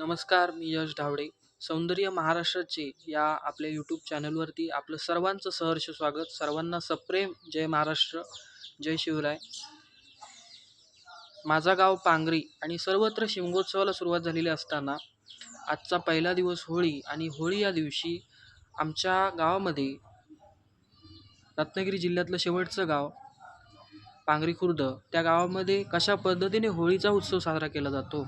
नमस्कार मी यश ढावडे सौंदर्य महाराष्ट्राचे या आपल्या यूट्यूब चॅनलवरती आपलं सर्वांचं सहर्ष स्वागत. सर्वांना सप्रेम जय महाराष्ट्र जय शिवराय. माझा गाव पांगरी आणि सर्वत्र शिमगोत्सवाला सुरुवात झालेली असताना आजचा पहिला दिवस होळी आणि होळी या दिवशी आमच्या गावामध्ये रत्नागिरी जिल्ह्यातलं शेवटचं गाव पांगरी खुर्द त्या गावामध्ये कशा पद्धतीने होळीचा उत्सव साजरा केला जातो?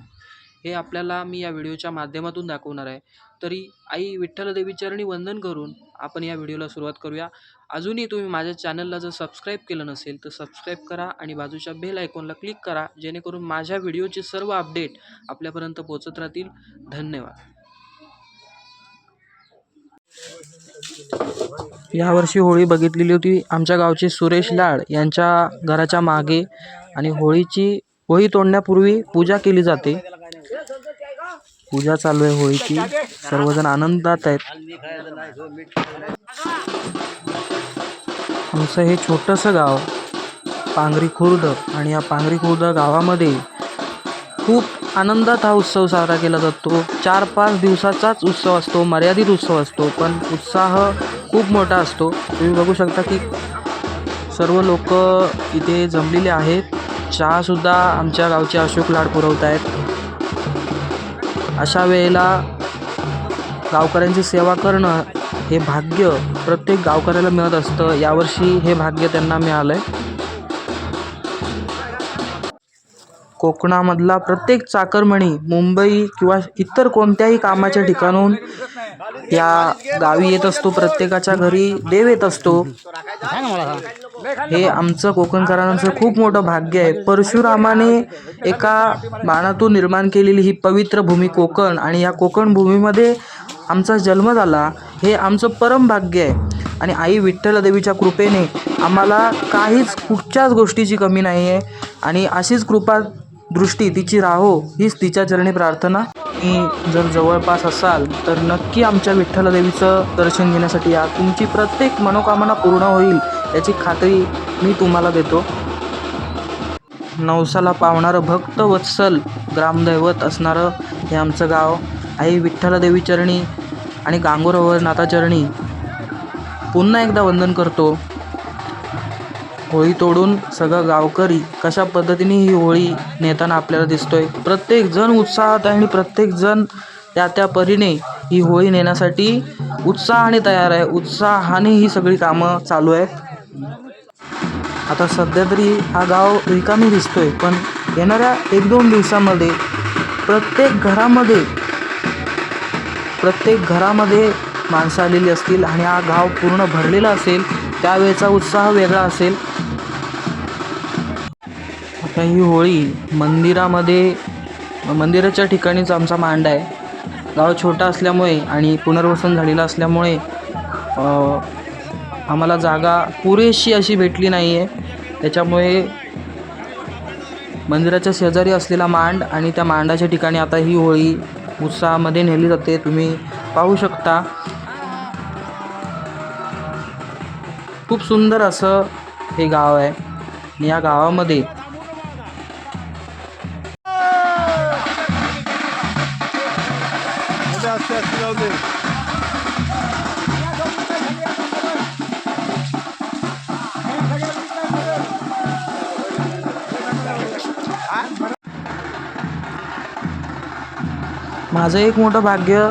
हे आपल्याला मी या व्हिडिओच्या माध्यमातून दाखवणार आहे. तरी आई विठ्ठलदेवीचरणी वंदन करून आपण या व्हिडिओला सुरुवात करूया. अजूनही तुम्ही माझ्या चॅनलला जर सबस्क्राईब केलं नसेल तर सबस्क्राईब करा आणि बाजूच्या बेल आयकॉनला क्लिक करा जेणेकरून माझ्या व्हिडिओचे सर्व अपडेट आपल्यापर्यंत पोहोचत राहतील. धन्यवाद. यावर्षी होळी बघितलेली होती. आमच्या गावचे सुरेश लाड यांच्या घराच्या मागे आणि होळीची होळी तोडण्यापूर्वी पूजा केली जाते. पूजा चालू आहे होळीची. सर्वजण आनंदात आहेत. आमचं हे छोटंसं गाव पांगरी खुर्द आणि या पांगरी खुर्द गावामध्ये खूप आनंदात हा उत्सव साजरा केला जातो. चार पाच दिवसाचाच उत्सव असतो मर्यादित उत्सव असतो पण उत्साह खूप मोठा असतो. तुम्ही बघू शकता की सर्व लोक इथे जमलेले आहेत. चहासुद्धा आमच्या गावचे अशोक लाड पुरवत आहेत अशा वेळेला गावकऱ्यांची सेवा करणं हे भाग्य प्रत्येक गावकऱ्याला मिळत असतं. यावर्षी हे भाग्य त्यांना मिळालं आहे कोकणामधला प्रत्येक चाकरमणी मुंबई किंवा इतर कोणत्याही कामाच्या ठिकाणून या गावी येत असतो. प्रत्येकाच्या घरी देव येत असतो. हे आमचं कोकणकरांचं खूप मोठं भाग्य आहे. परशुरामाने एका बाणातून निर्माण केलेली ही पवित्र भूमी कोकण आणि या कोकण भूमीमध्ये आमचा जन्म झाला हे आमचं परम भाग्य आहे. आणि आई विठ्ठलदेवीच्या कृपेने आम्हाला काहीच कुठच्याच गोष्टीची कमी नाही आहे आणि अशीच कृपा दृष्टी तिची राहो हीच तिच्या चरणी प्रार्थना. मी जर जवळपास असाल तर नक्की आमच्या विठ्ठल देवीचं दर्शन घेण्यासाठी या. तुमची प्रत्येक मनोकामना पूर्ण होईल याची खात्री मी तुम्हाला देतो. नवसाला पावणारं भक्त वत्सल ग्रामदैवत असणारं हे आमचं गाव आई विठ्ठल देवी चरणी आणि गांगोरवर नाथाचरणी. पुन्हा एकदा वंदन करतो. होळी तोडून सगळं गावकरी कशा पद्धतीने ही होळी नेताना आपल्याला दिसतोय? प्रत्येक जण उत्साहात आहे आणि प्रत्येक जण त्या त्या परीने ही होळी नेण्यासाठी उत्साहाने तयार आहे. उत्साहाने ही सगळी कामं चालू आहेत. आता सध्या तरी हा गाव रिकामी दिसतोय पण येणाऱ्या एक दोन दिवसामध्ये प्रत्येक घरामध्ये प्रत्येक घरामध्ये माणसं आलेली असतील आणि हा गाव पूर्ण भरलेला असेल त्यावेळेचा उत्साह वेगळा असेल. आता ही होळी मंदिरामध्ये मंदिराच्या ठिकाणीच आमचा मांड आहे. गाव छोटा असल्यामुळे आणि पुनर्वसन झालेलं असल्यामुळे आम्हाला जागा पुरेशी अशी भेटली नाही आहे त्याच्यामुळे मंदिराच्या शेजारी असलेला मांड आणि त्या मांडाच्या ठिकाणी आता ही होळी उत्साहामध्ये नेली जाते. तुम्ही पाहू शकता. खूप सुंदर असं हे गाव आहे. या गावामध्ये माझं एक मोठं भाग्य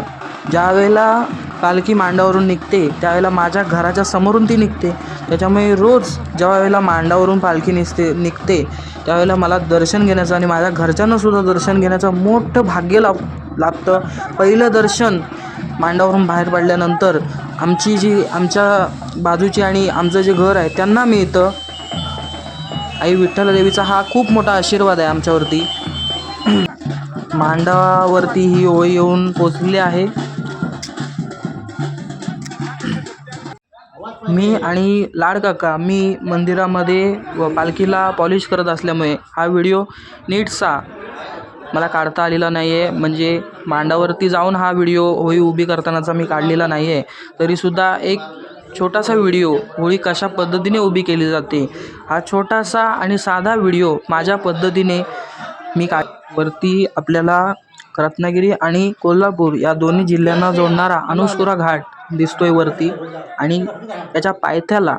ज्यावेळेला पालखी मांडावरून निघते त्यावेळेला माझ्या घराच्या समोरून ती निघते. त्याच्यामुळे रोज ज्या वेळेला मांडावरून पालखी निसते निघते त्यावेळेला मला दर्शन घेण्याचं आणि माझ्या घरच्यांनासुद्धा दर्शन घेण्याचं मोठं भाग्य लाभ लाभतं. पहिलं दर्शन मांडावरून बाहेर पडल्यानंतर आमची जी आमच्या बाजूची आणि आमचं जे घर आहे त्यांना मिळतं. आई विठ्ठल देवीचा हा खूप मोठा आशीर्वाद आहे आमच्यावरती. मांडावरती ही होळी येऊन पोचली आहे. मी आणि लाड काका मी मंदिरामध्ये व पालखीला पॉलिश करत असल्यामुळे हा व्हिडिओ नीटसा मला काढता आलेला नाही आहे म्हणजे मांडावरती जाऊन हा व्हिडिओ होळी उभी करतानाचा मी काढलेला नाही आहे तरीसुद्धा एक छोटासा व्हिडिओ होळी कशा पद्धतीने उभी केली जाते? हा छोटासा आणि साधा व्हिडिओ माझ्या पद्धतीने मी काय वरती आपल्याला रत्नागिरी आणि कोल्हापूर या दोन्ही जिल्ह्यांना जोडणारा अनुस्कुरा घाट दिसतोय वरती. आणि त्याच्या पायथ्याला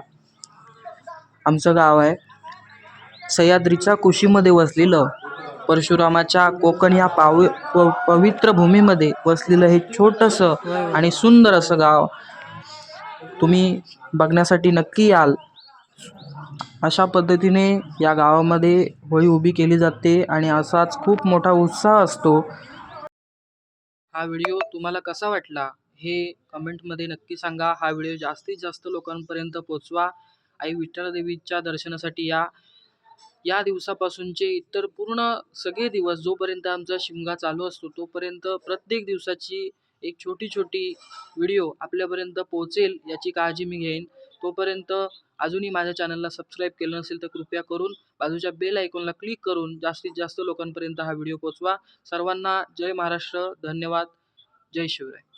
आमचं गाव आहे. सह्याद्रीच्या कुशीमध्ये वसलेलं परशुरामाच्या कोकण या पाव प पवित्र भूमीमध्ये वसलेलं हे छोटंसं आणि सुंदर असं गाव. तुम्ही बघण्यासाठी नक्की याल. अशा पद्धतीने या गावामध्ये होळी उभी केली जाते आणि असाच खूप मोठा उत्साह असतो. हा व्हिडिओ तुम्हाला कसा वाटला हे कमेंटमध्ये नक्की सांगा. हा व्हिडिओ जास्तीत जास्त लोकांपर्यंत पोचवा आई विठ्ठलदेवीच्या दर्शनासाठी या या दिवसापासूनचे इतर पूर्ण सगळे दिवस जोपर्यंत आमचा शिमगा चालू असतो तोपर्यंत प्रत्येक दिवसाची एक छोटी छोटी व्हिडिओ आपल्यापर्यंत पोहोचेल याची काळजी मी घेईन. तोपर्यंत अजूनही माझ्या चॅनलला सबस्क्राईब केलं नसेल तर कृपया करून बाजूच्या बेल आयकॉनला क्लिक करून जास्तीत जास्त लोकांपर्यंत हा व्हिडिओ पोचवा सर्वांना जय महाराष्ट्र. धन्यवाद. जय शिवराय.